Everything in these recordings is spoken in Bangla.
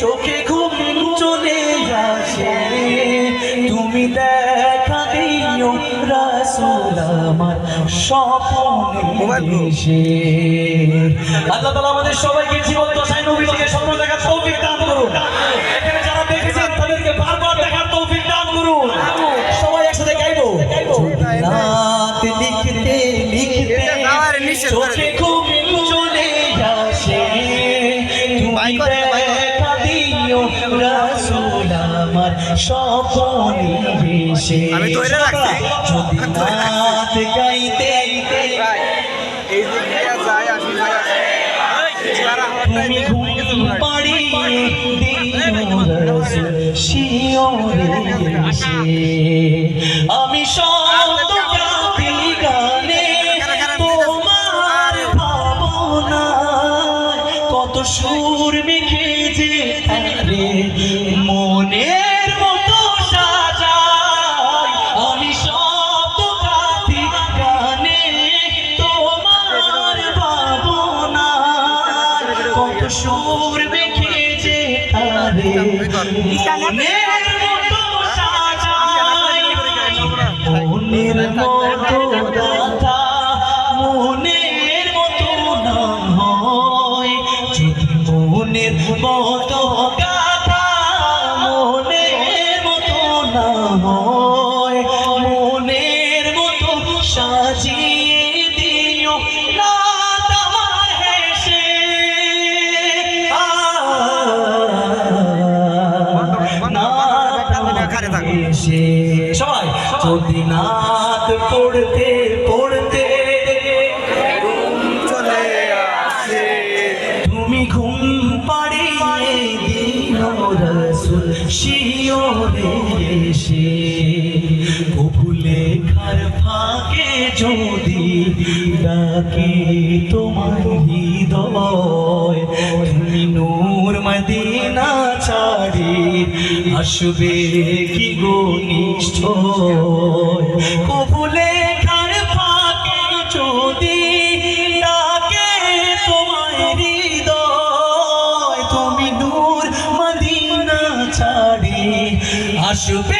চোখে ঘুম চলে আসে। তুমি দেখা দিও রাসূল আমার স্বপ্নে এসে। আল্লাহ তাআলা আমাদের সবাইকে জীবন দশায় নবী থেকে স্বপ্ন দেখার তৌফিক দান করুন। এখানে যারা দেখেছেন তাদেরকে বারবার দেখার তৌফিক দান করুন। সবাই একসাথে গাইবো। রাত লিখতে লিখতে চোখে তো রাখছি। যদি রাত গাইতে এই দিক দিয়ে যায় আসি যায় এসে আমি শব্দ সুর মেখে তারে। মনের মতো সাজায়। মনের মতো ডাকে তোমার হৃদয়। তুমি নূর মদিনা ছাড়ি আসবে কি গো নিশ্চয়? কবুলে খার ফাঁকে যদি ডাকে তোমার হৃদয়, তুমি নূর মদিনা আসবে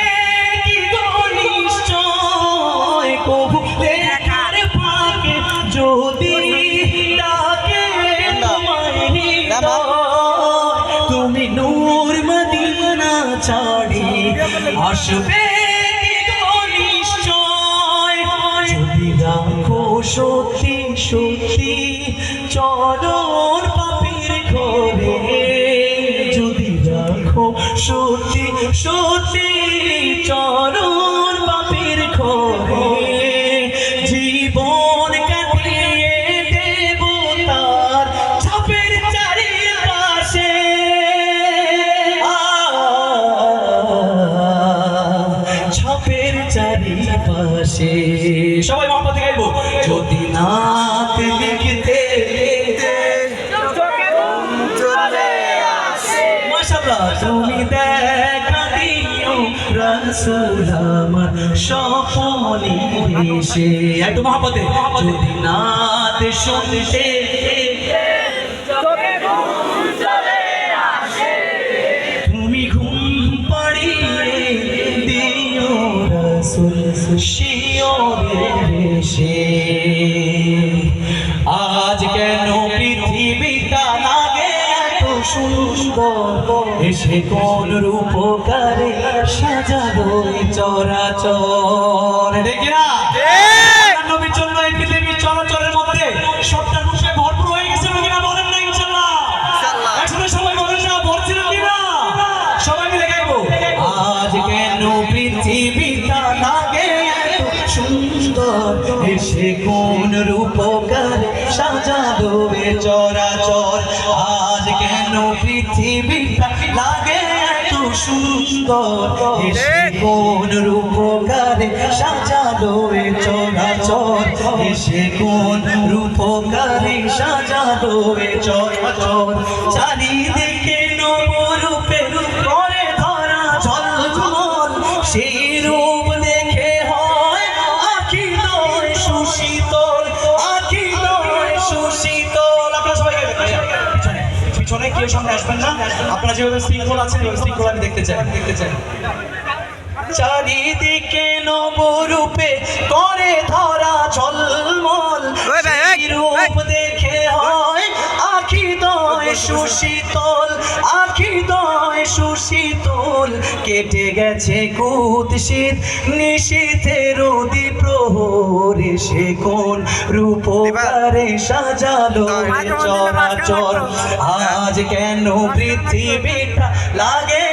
তুমি দেখা দিও রাসূল আমার স্বপনে এসে একটু মহাপতে যদি নাত শুনতে তুমি ঘুম পাড়িয়ে দিও রাসূল শিওরে এসে এসে কোন রূপকারে সাজালো চরাচর। দেখি না। রূপকারে সাজালো এ চরাচর এসে কোন রূপকারে সাজালো এ চরাচর চারিদিকে নবরূপে করে ধরা ঝলঝল সেই হয় আখি নয় সুশীতল, আখি নয় সুশীতল। আপনারা সবাই পিছনে কেউ সামনে আসবেন না? আপনারা যেভাবে শৃঙ্খল আছেন ওই শৃঙ্খল আমি দেখতে চাই দেখতে চাই। চারিদিকে নবরূপে করে ধরা ঝলমল রূপ দেখে হয় আখি দয় সুশীতল আখি দয় সুশীতল কেটে গেছে কুৎসিত নিশীথের অধি প্রহরে সে কোন রূপকারে সাজালো চরাচর। আজ কেন পৃথিবীটা লাগে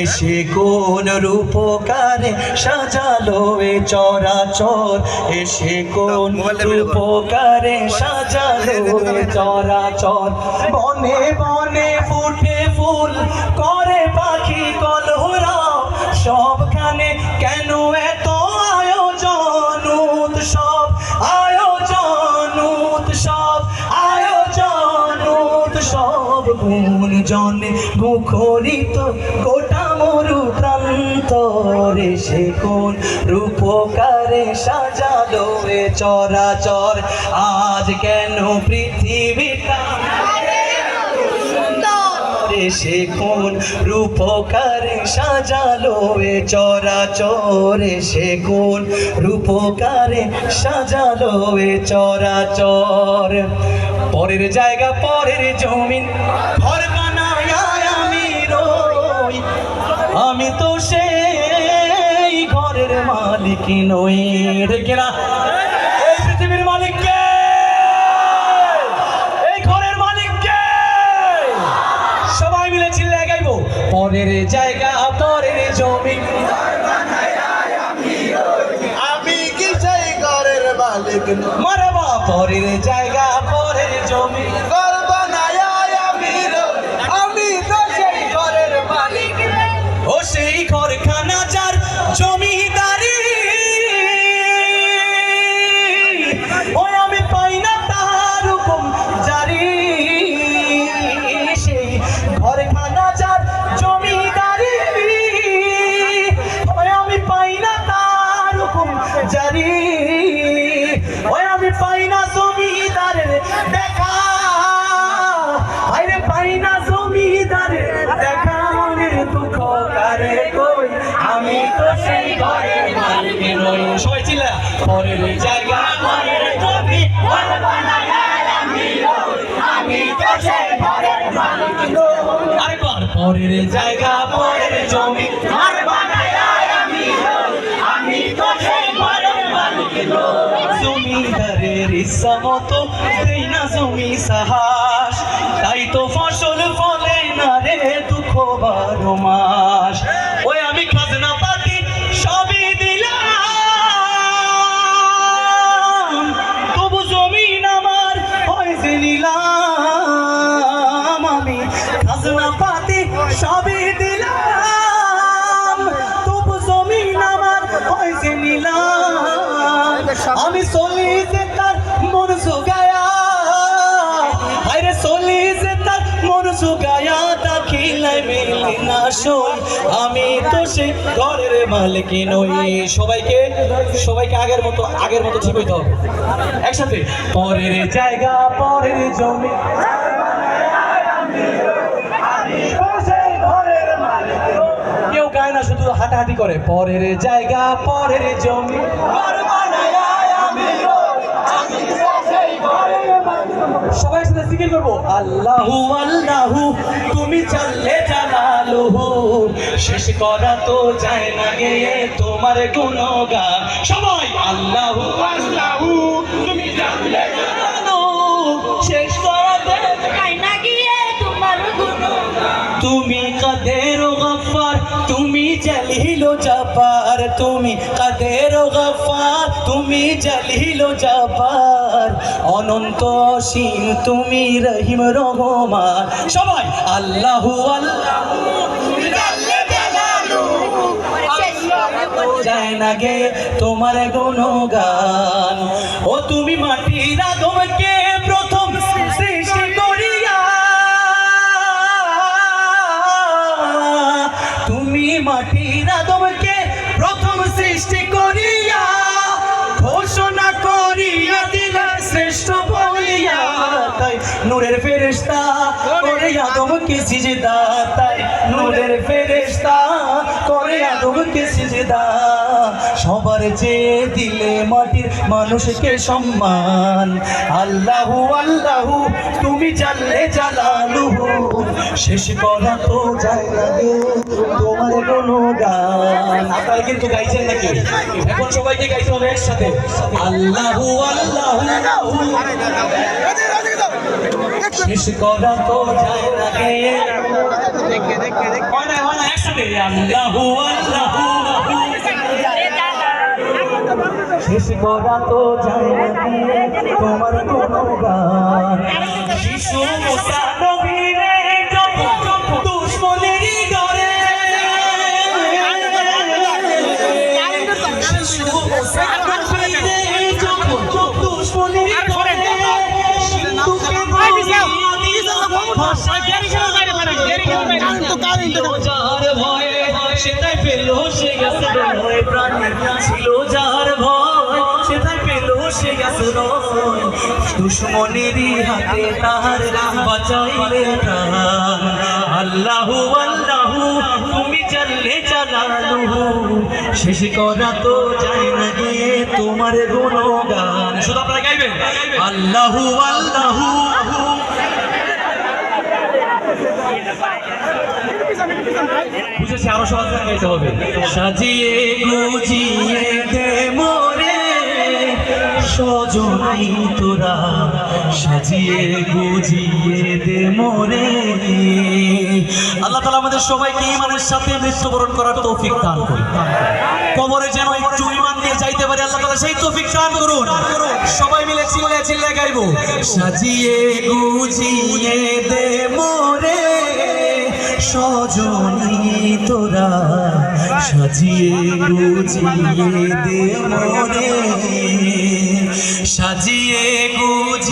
এসে কোন রূপকারে সাজালো এ চরাচর? এসে কোন বের রূপকারে সাজালো এ চরাচর? বনে বনে ফুটে মুখরিত গোটা মরু প্রান্তরে সে কোন রূপকারে সাজালো এ চরাচর। আজ কেন পৃথিবীটা সে কোন রূপকারে সাজালো এ চরাচরে সে কোন রূপকারে সাজালো এ চরাচর। পরের জায়গা, পরের জমিন, ঘর মালিক নই ঠিক না এই পৃথিবীর মালিক কে এই ঘরের মালিক কে সবাই মিলে চিল্লে গাইবো, পরের জায়গা, পরের জমি। আমি কি সেই ঘরের মালিক? মারবা, পরের জায়গা, পরের জমি। ঘর জায়গা জমি আমি আমি তো সেই ঘরের মালিক আরেকবার। পরের জায়গা পরের জমি বানায় আমি আমি তো সেই ঘরের মালিক। জমিদারের ইচ্ছা মতো দেই না জমি সাহাস। তাই তো ফসল ফলে না রে দুঃখ বারো মাস সই, আমি তো সে ঘরের মালিক নই। সবাইকে সবাইকে আগের মতো আগের মতো একসাথে। পরের জায়গা, পরের জমি। কেউ গায় না, শুধু হাঁটাহাঁটি করে। পরের জায়গা, পরের জমি ঘর বানায় আমি রই। সবাই করব? আল্লাহু আল্লাহু, তুমি চাললে জালালুহু। শেষ করা তো যায় না গে, তোমার গুণগান। সবাই, আল্লাহু আল্লাহু, তুমি শেষ করা যায় না গিয়ে তোমার তুমি কাদের গফার, তুমি জলিল জব্বার তুমি কাদের গফার, তুমি জলিল জব্বার অনন্ত অসীম, তুমি রহিম রহমান। সবাই আল্লাহু। যায় না গে তোমার গুণগান। ও তুমি মাটির আদমকে প্রথম সৃষ্টি করিয়া। তুমি মাটির নূরের ফেরেশতা কে সিজদা তাই? নূরের ফেরেশতা, করে আদমকে সিজদা? সবার চেয়ে দিলে মাটির মানুষকে সম্মান। আল্লাহু আল্লাহু, তুমি জানলে জালালুহু। শেষ করা তো যায় না তোমার কোনো গান। আপনারা কিন্তু গাইছেন নাকি? এখন সবাইকে গাইতে হবে একসাথে। আল্লাহু আল্লাহু। শেষ করা তো যায় না। না? আল্লাহু আল্লাহু শেষ করা তো যায় না। তোমার কোনো গান। শিশু মুসা দুশ্মনেরই হাতে তাহার বাঁচাইলে প্রাণ আল্লাহু আল্লাহু, তুমি শেষ করা তো না গে তোমার গুণগান। শুধু আপনারা গাইবেন? আল্লাহু আল্লাহু বুঝেছি আরও সহজ গাইতে হবে। সাজিয়ে গুজিয়ে দে মোরে, সজনাই তোরা। সাজিয়ে গুজিয়ে দে মোরে। আল্লাহ তালা আমাদের সবাইকে ইমানের সাথে মৃত্যুবরণ করার তৌফিক দান করুন। কবরে যেন একটু ইমান দিয়ে যাইতে পারে, আল্লাহ তালা সেই তৌফিক দান করুন। সবাই মিলে চিল্লে চিল্লে গাইবো, সাজিয়ে গুজিয়ে দে মোরে সজনী তোরা সাজিয়ে গুজিয়ে দে সাজিয়ে গুজিয়ে